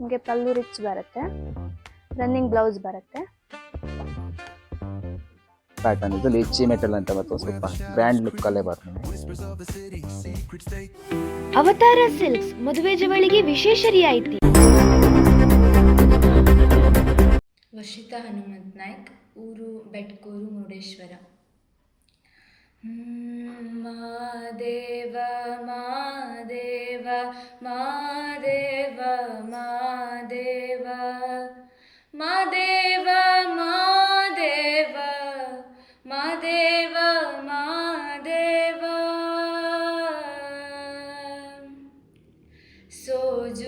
ನಿಮಗೆ ಪಲ್ಲು ರಿಚ್ ಬರುತ್ತೆ. Running blouse ಬರುತ್ತೆ. ಪ್ಯಾಟರ್ನ್ ಇದು ಲಿಚ್ಚಿ ಮೆಟಲ್ ಅಂತ ಬರ್ತದೆ ಸ್ವಲ್ಪ ಗ್ರ್ಯಾಂಡ್ ಲುಕ್ ಅಲ್ಲೇ ಬರ್ತದೆ. ಅವತಾರ ಸಿಲ್ಕ್ಸ್ ಮದುವೆ ಜವಳಿಗೆ ವಿಶೇಷ ರಿಯಾಯಿತಿ. ವರ್ಷಿತಾ ಹನುಮಂತ್ ನಾಯ್ಕ್ ಊರು ಬೆಟ್ಕೂರು ಮುರುಡೇಶ್ವರ. ಹ್ಮ್,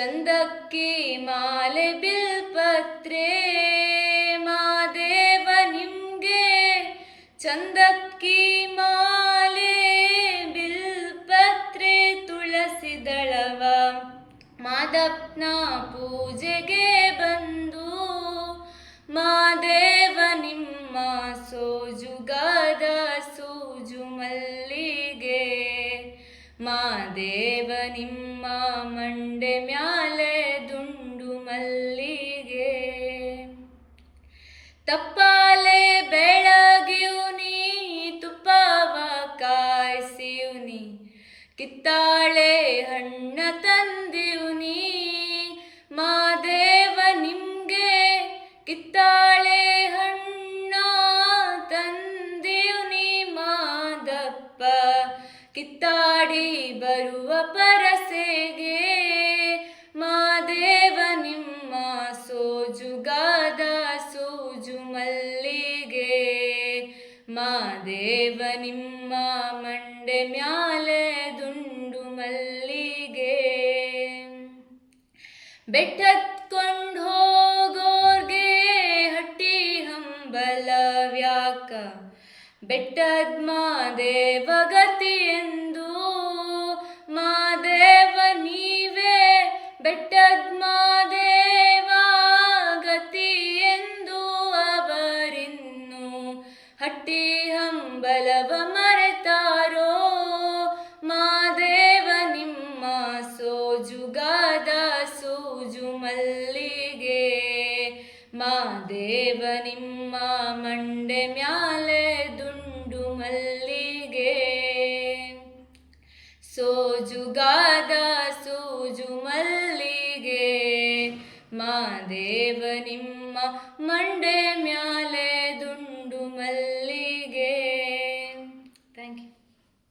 ಚಂದಕ್ಕಿ ಮಾಲೆ ಬಿಲ್ಪತ್ರೆ, ಮಾದೇವ ನಿಮ್ಗೆ ಚಂದಕ್ಕಿ ಮಾಲೆ ಬಿಲ್ಪತ್ರೆ ತುಳಸಿ ದಳವ ಮಾದಪ್ನ ಪೂಜೆಗೆ ಬಂದು ಮಾದೇವ ನಿಮ್ಮ ಸೋಜುಗಾದ ಸೂಜು ಮಲ್ಲಿಗೆ, ಮಾದೇವ ನಿಮ್ಮ ಮಂಡೆ ಮ್ಯಾಲೆ ತಪ್ಪಾಲೆ ಬೆಳಗಿಯುನಿ ತುಪ್ಪವ ಕಾಯಿಸಿಯುನಿ ಕಿತ್ತಾಳೆ ಹಣ್ಣ ತಂದಿಯುನಿ ಮಾದೇವ ನಿಮ್ಗೆ ಕಿತ್ತಾಳೆ ಹಣ್ಣ ತಂದಿಯುನಿ ಮಾದಪ್ಪ. ಕಿತ್ತಾಡಿ ಬರುವ ಪರಸೆಗೆ ಮಲ್ಲಿಗೆ. ಮಾದೇವ ನಿಮ್ಮ ಮಂಡೆ ಮ್ಯಾಲೆ ದುಂಡು ಮಲ್ಲಿಗೆ. ಬೆಟ್ಟತ್ಕೊಂಡು ಹೋಗೋರ್ಗೆ ಹಟ್ಟಿ ಹಂಬಲವ್ಯಾಕ ಬೆಟ್ಟದ ಮಾದೇವ ಹಂಬಲವ ಮರೆತಾರೋ? ಮಾದೇವ ನಿಮ್ಮ ಸೋಜುಗಾದ ಸೂಜು ಮಲ್ಲಿಗೆ. ಮಾದೇವ ನಿಮ್ಮ ಮಂಡೆ ಮ್ಯಾಲೆ ದುಂಡು ಮಲ್ಲಿಗೆ. ಸೋಜುಗಾದ ಸೂಜು ಮಲ್ಲಿಗೆ. ಮಾದೇವ ನಿಮ್ಮ ಮಂಡೆ